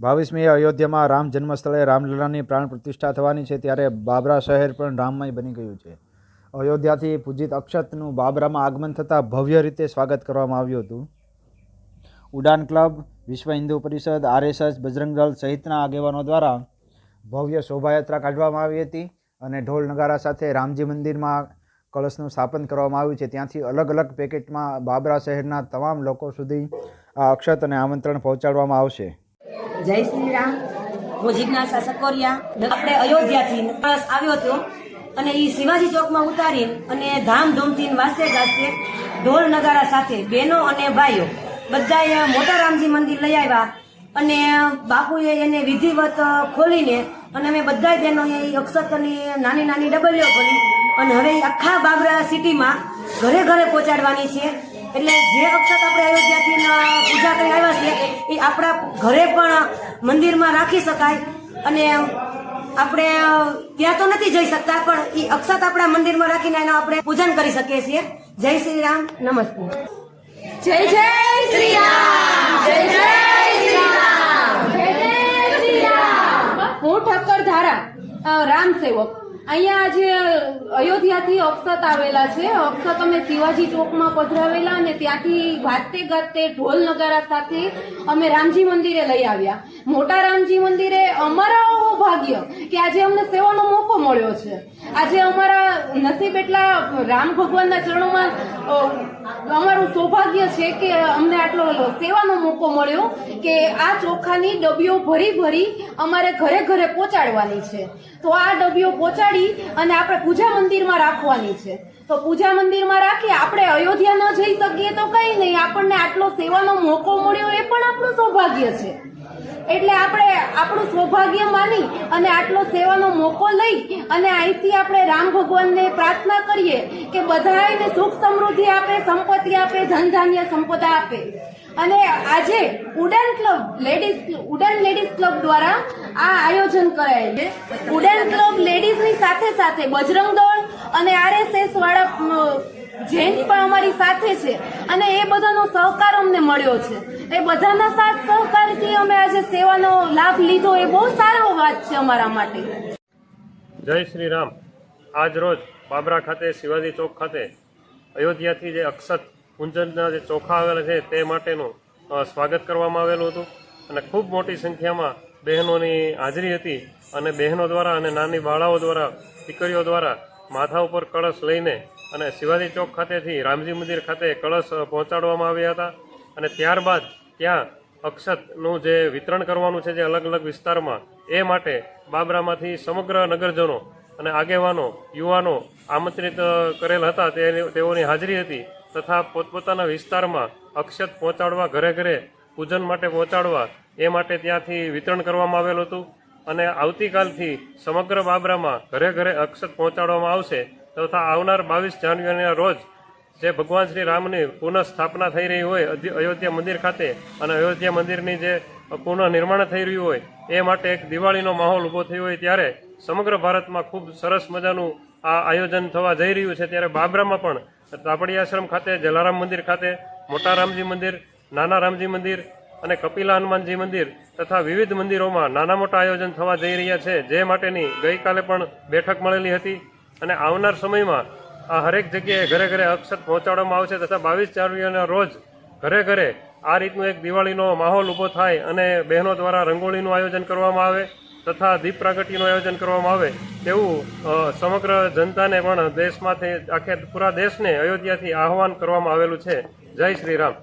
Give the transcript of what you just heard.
બાવીસમી અયોધ્યામાં રામ જન્મસ્થળે રામલીલાની પ્રાણ પ્રતિષ્ઠા થવાની છે ત્યારે બાબરા શહેર પણ રામમય બની ગયું છે. અયોધ્યાથી પૂજિત અક્ષતનું બાબરામાં આગમન થતાં ભવ્ય રીતે સ્વાગત કરવામાં આવ્યું હતું. ઉડાન ક્લબ, વિશ્વ હિન્દુ પરિષદ, આરએસએસ, બજરંગ દળ સહિતના આગેવાનો દ્વારા ભવ્ય શોભાયાત્રા કાઢવામાં આવી હતી અને ઢોલ નગારા સાથે રામજી મંદિરમાં કળશનું સ્થાપન કરવામાં આવ્યું છે. ત્યાંથી અલગ અલગ પેકેટમાં બાબરા શહેરના તમામ લોકો સુધી આ અક્ષત અને આમંત્રણ પહોંચાડવામાં આવશે. જય શ્રી રામ હું જિજ્ઞાસા સકોરિયા. આપણે અયોધ્યાથી બસ આવ્યો હતો અને એ શિવાજી ચોકમાં ઉતારી અને ધામધૂમથી વાસ્તે ગાસ્તે ઢોલ નગારા સાથે બહેનો અને ભાઈઓ બધાએ મોટા રામજી મંદિર લઈ આવ્યા અને બાપુએ એને વિધિવત ખોલીને અને અમે બધા બહેનોએ અક્ષતની નાની નાની ડબલીઓ કરી અને હવે આખા બાબરા સિટીમાં ઘરે ઘરે પહોંચાડવાની છે. એટલે જે અક્ષત આપણે અયોધ્યાથી પૂજા કરી આવ્યા છે એ આપણા ઘરે પણ મંદિરમાં રાખી શકાય. અને આપણે ત્યાં તો નથી જઈ શકતા, પણ એ અક્ષત આપણા મંદિરમાં રાખીને એનું આપણે પૂજન કરી શકીએ છીએ. જય શ્રી રામ. નમસ્તે. જય જય શ્રી જય જય શ્રી રામ. જય જય શ્રી રામ. હું ઠક્કર ધારા રામ સેવક અહીંયા આજે અયોધ્યાથી અક્ષત આવેલા છે, અક્ષત અમે શિવાજી ચોકમાં પધરાવેલા અને ત્યાંથી વાતે ગાતે ઢોલ નગારા સાથે અમે રામજી મંદિરે લઈ આવ્યા. મોટા રામજી મંદિરે અમારા ભાગ્ય કે આજે અમને સેવાનો મોકો મળ્યો છે. આજે અમારા નસીબ એટલા રામ ભગવાનના ચરણોમાં અમારું સૌભાગ્ય છે કે અમને આટલો સેવાનો મોકો મળ્યો કે આ ચોખાની ડબીઓ ભરી ભરી અમારે ઘરે ઘરે પહોંચાડવાની છે. તો આ ડબીઓ પહોંચાડી અને આપણે પૂજા મંદિરમાં રાખવાની છે. તો પૂજા મંદિરમાં રાખી આપણે અયોધ્યા ન જઈ શકીએ તો કંઈ નહીં, આપણને આટલો સેવાનો મોકો મળ્યો એ પણ આપણું સૌભાગ્ય છે. એટલે આપણે આપણું સૌભાગ્ય માની અને આટલો સેવાનો મોકો લઈ અને અહીંથી આપણે રામ ભગવાનને પ્રાર્થના કરીએ કે બધાને સુખ સમૃદ્ધિ આપે, સંપત્તિ આપે ધન ધાન્ય સંપદા આપે. અને આજે Udaan club ladies, Udaan ladies club દ્વારા આ આયોજન કરાયેલ છે. ઉડન ક્લબ લેડીઝની સાથે સાથે બજરંગ દળ અને આરએસએસ વાળા જેન્ટ્સ પણ અમારી સાથે છે અને એ બધાનો સહકાર અમને મળ્યો છે. એ બધાના સાથ સહકારથી અમે આજે સેવાનો લાભ લીધો. એ બહુ સારો વાત છે અમારા માટે. જય શ્રી રામ આજ રોજ બાબરા ખાતે શિવાજી ચોક ખાતે અયોધ્યાથી જે અક્ષત કુંજનના જે ચોખા આવેલા છે તે માટેનું સ્વાગત કરવામાં આવેલું હતું. અને ખૂબ મોટી સંખ્યામાં બહેનોની હાજરી હતી અને બહેનો દ્વારા અને નાની બાળાઓ દ્વારા, દીકરીઓ દ્વારા માથા ઉપર કળશ લઈને અને શિવાજી ચોક ખાતેથી રામજી મંદિર ખાતે કળશ પહોંચાડવામાં આવ્યા હતા. અને ત્યારબાદ ત્યાં અક્ષતનું જે વિતરણ કરવાનું છે, જે અલગ અલગ વિસ્તારમાં, એ માટે બાબરામાંથી સમગ્ર નગરજનો અને આગેવાનો, યુવાનો આમંત્રિત કરેલ હતા. તેઓની હાજરી હતી તથા પોતપોતાના વિસ્તારમાં અક્ષત પહોંચાડવા, ઘરે ઘરે પૂજન માટે પહોંચાડવા, એ માટે ત્યાંથી વિતરણ કરવામાં આવેલું હતું. અને આવતીકાલથી સમગ્ર બાબરામાં ઘરે ઘરે અક્ષત પહોંચાડવામાં આવશે. તથા આવનાર બાવીસ જાન્યુઆરીના રોજ જે ભગવાન શ્રી રામની પુનઃ સ્થાપના થઈ રહી હોય અયોધ્યા મંદિર ખાતે અને અયોધ્યા મંદિરની જે પુનઃ નિર્માણ થઈ રહ્યું હોય, એ માટે એક દિવાળીનો માહોલ ઊભો થયો હોય ત્યારે સમગ્ર ભારતમાં ખૂબ સરસ મજાનું આ આયોજન થવા જઈ રહ્યું છે. ત્યારે બાબરામાં પણ તાપડી આશ્રમ ખાતે, જલારામ મંદિર ખાતે, મોટા રામજી મંદિર, નાના રામજી મંદિર અને કપિલા હનુમાનજી મંદિર તથા વિવિધ મંદિરોમાં નાના મોટા આયોજન થવા જઈ રહ્યા છે. જે માટેની ગઈકાલે પણ બેઠક મળેલી હતી. અને આવનાર સમયમાં આ હરેક જગ્યાએ ઘરે ઘરે અક્ષત પહોંચાડવામાં આવશે તથા બાવીસ જાન્યુઆરીના રોજ ઘરે ઘરે આ રીતનું એક દિવાળીનો માહોલ ઊભો થાય અને બહેનો દ્વારા રંગોળીનું આયોજન કરવામાં આવે તથા દીપ પ્રાગટ્યનું આયોજન કરવામાં આવે તેવું સમગ્ર જનતાને પણ દેશમાંથી આખે પૂરા દેશને અયોધ્યાથી આહવાન કરવામાં આવેલું છે. જય શ્રી રામ.